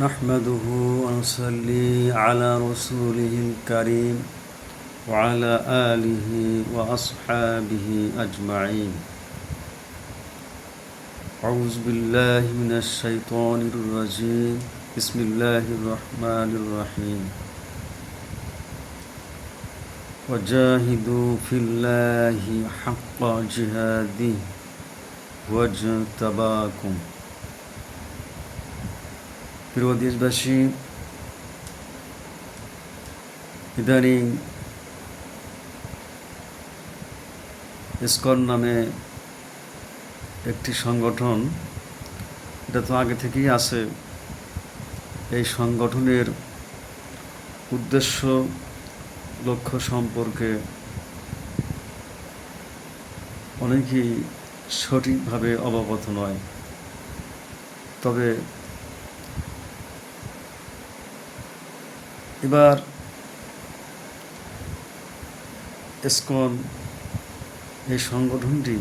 نحمده ونصلي على رسوله الكريم وعلى آله وأصحابه أجمعين. أعوذ بالله من الشيطان الرجيم. بسم الله الرحمن الرحيم. وجاهدوا في الله حق جهاده واجتباكم প্রিয় দেশবাসী, ইদানিং ইস্কন নামে একটি সংগঠন, এটা তো আগে থেকেই আছে, এই সংগঠনের উদ্দেশ্য, লক্ষ্য সম্পর্কে অনেকেই সঠিকভাবে অবগত নয়। তবে এবার এসকন, এই সংগঠনটি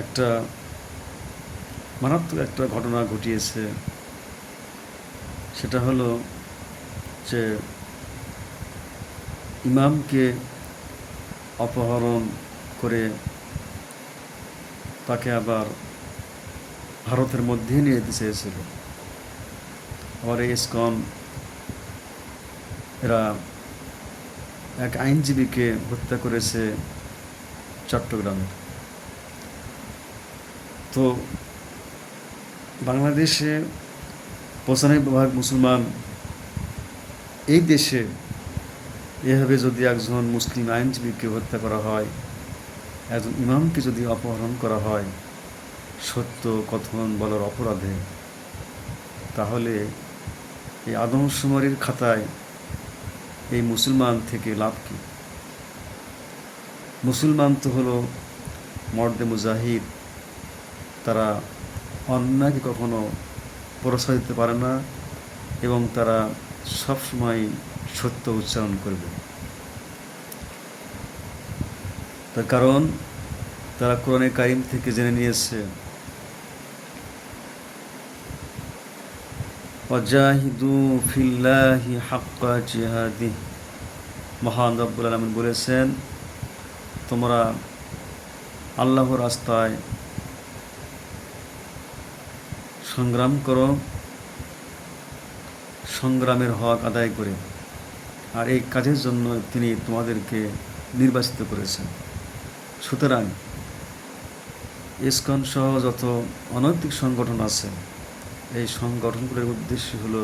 একটা মারাত্মক একটা ঘটনা ঘটিয়েছে। সেটা হলো যে ইমামকে অপহরণ করে তাকে আবার ভারতের মধ্যে নিয়ে যেতে চেয়েছিল। এই ইসকন এরা এক আইনজীবীকে হত্যা করেছে চট্টগ্রামে তো বাংলাদেশে পঁচানব্বই ভাগ মুসলমান এই দেশে এভাবে যদি একজন মুসলিম আইনজীবীকে হত্যা করা হয় একজন ইমামকে যদি অপহরণ করা হয় সত্য কথন বলার অপরাধে তাহলে এই আদমশুমারির খাতায় এই মুসলমান থেকে লাভ কি? মুসলমান তো হলো মর্দে মুজাহিদ। তারা অন্যায়কে কখনো প্রশ্রয় দিতে পারে না এবং তারা সবসময় সত্য উচ্চারণ করবে। তার কারণ, তারা কোরআনে কারিম থেকে জেনে নিয়েছে অজাহিদু ফিল্লাহি হাক্কা জিহাদি মহান রব্বুল আলমিন বলেছেন, তোমরা আল্লাহর রাস্তায় সংগ্রাম করো, সংগ্রামের হক আদায় করে। আর এই কাজের জন্য তিনি তোমাদেরকে নির্বাচিত করেছেন। সুতরাং ইস্কন সহ যত অনৈতিক সংগঠন আছে এই সংগঠনগুলোর উদ্দেশ্য হলো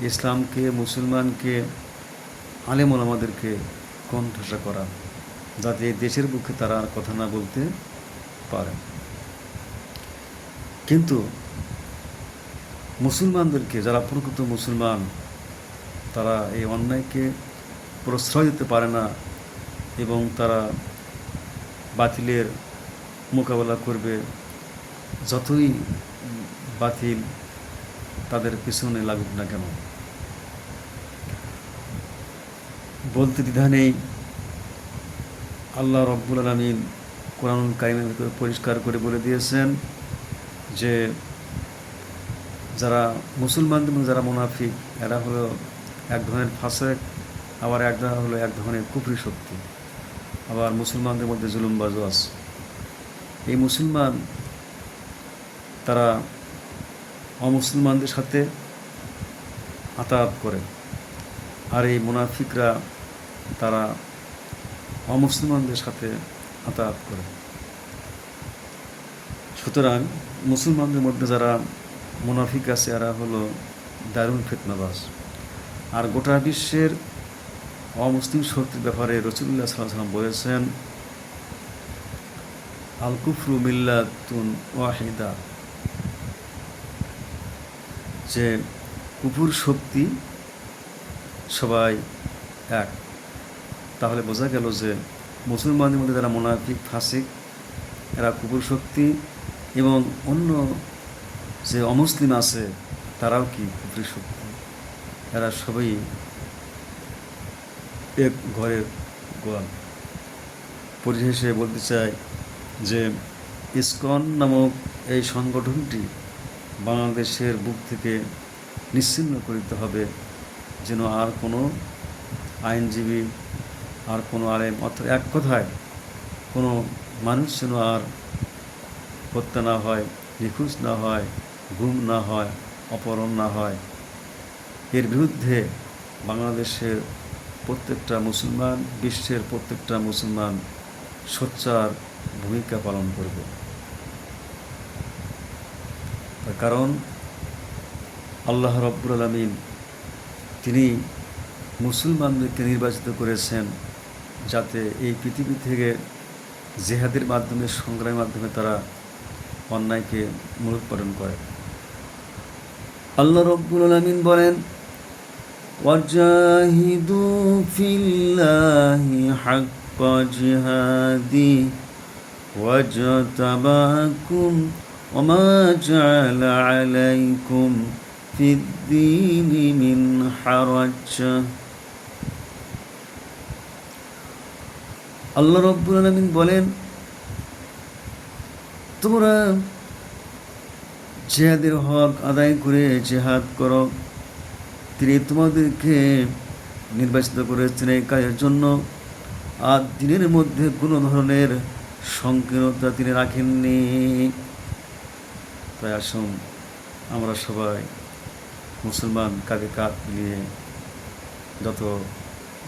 ইসলামকে, মুসলমানকে আলেমল আমাদেরকে কণ্ঠাসা করা, যাতে দেশের বুকে তারা আর কথা না বলতে পারে। কিন্তু মুসলমানদেরকে, যারা প্রকৃত মুসলমান, তারা এই অন্যায়কে প্রশ্রয় দিতে পারে না এবং তারা বাতিলের মোকাবেলা করবে যতই বাতিল তাদের পিছনে লাগুক না কেন? বলতে দ্বিধা নেই। আল্লাহ রব্বুল আলমিন কোরআন কারিমের ভিতরে পরিষ্কার করে বলে দিয়েছেন যে, যারা মুসলমানদের মধ্যে যারা মুনাফিক, এরা হলো এক ধরনের ফাঁসেক, আবার এক ধরনের হলো এক ধরনের কুফরি শক্তি। আবার মুসলমানদের মধ্যে জুলুমবাজও আছে। এই মুসলমান, তারা অমুসলমানদের সাথে আতায়াত করে। আর এই মুনাফিকরা, তারা অমুসলমানদের সাথে আতায়াত করে। সুতরাং মুসলমানদের মধ্যে যারা মুনাফিক আছে, এরা হলো দারুণ ফেতনাবাস আর গোটা বিশ্বের অমুসলিম শক্তির ব্যাপারে রসুল্লাহ সাল্লাহ সাল্লাম বলেছেন আল কুফরু মিল্লাতুন ওয়াহিদা। যে কুকুর শক্তি সবাই এক। তাহলে বোঝা গেল যে মুসলমানদের মধ্যে যারা মোনাফিক, ফাসিক, এরা কুকুর শক্তি এবং অন্য যে অমুসলিম আছে, তারাও কি কুকুর শক্তি? এরা সবাই এক ঘরের গোয়াল পরিশেষে বলতে চাই যে ইসকন নামক এই সংগঠনটি বাংলাদেশের বুক থেকে নিশ্চিন্ন করিতে হবে যেন আর কোনো আইনজীবী, আর কোনো আলেম, অর্থাৎ এক কথায় কোনো মানুষ যেন আর হত্যা না হয়, নিখোঁজ না হয়, গুম না হয়, অপহরণ না হয়। এর বিরুদ্ধে বাংলাদেশের প্রত্যেকটা মুসলমান, বিশ্বের প্রত্যেকটা মুসলমান সোচ্চার ভূমিকা পালন করবে। তার কারণ আল্লাহ রব্বুল আলমিন তিনি মুসলমানদেরকে নির্বাচিত করেছেন যাতে এই পৃথিবী থেকে জেহাদের মাধ্যমে সংগ্রামের মাধ্যমে তারা অন্যায়কে মূলোৎপাদন করে আল্লাহ রব্বুল আলমিন বলেন وجاهدوا في الله حق جهاده واجتباكم وما جعل عليكم في الدين من حرج আল্লাহ রব্বুল আলমিন বলেন তোমরা জেহাদের হক আদায় করে জেহাদ করো তিনি তোমাদেরকে নির্বাচিত করেছেন এই কাজের জন্য আর দিনের মধ্যে কোনো ধরনের সংকীর্ণতা তিনি রাখেননি তাই আসুন, আমরা সবাই মুসলমান কাঁধে কাঁধ মিলিয়ে যত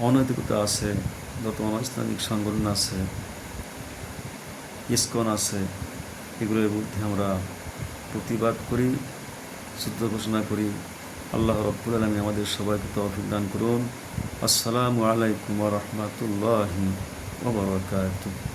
অনৈতিকতা আছে, যত অনৈসলামিক সংগঠন আছে, ইস্কন আছে, এগুলোর বিরুদ্ধে আমরা প্রতিবাদ করি যুদ্ধ ঘোষণা করি। আল্লাহ রব্বুল আলমী আমাদের সবাইকে তৌফিক দান করুন। আসসালামু আলাইকুম রহমতুল্লাহি ওবরাকাতুহ